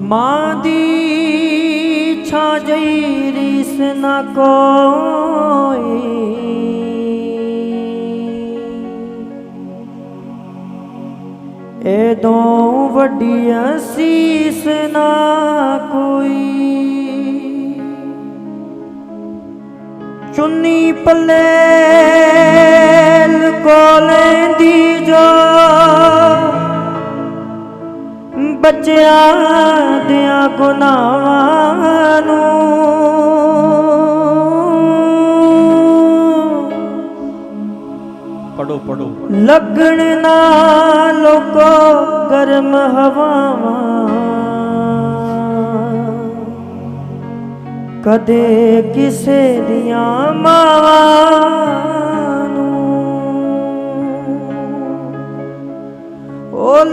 ਮਾਂ ਦੀ ਛਾ ਜਈ ਰੀਸ ਨਾ ਕੋਈ। ਐਦੋਂ ਵੱਡੀ ਅਸੀਸ ਨਾ ਕੋਈ। ਚੁੰਨੀ ਪੱਲੇ ਬੱਚਿਆਂ ਦਿਆਂ ਗੁਨਾਹਾਂ ਨੂੰ। ਪੜੋ ਪੜੋ ਲੱਗਣ ਨਾ ਲੋਕੋ ਗਰਮ ਹਵਾਵਾਂ। ਕਦੇ ਕਿਸੇ ਦੀਆਂ ਮਾਵਾਂ ਨੂੰ। ਉਹ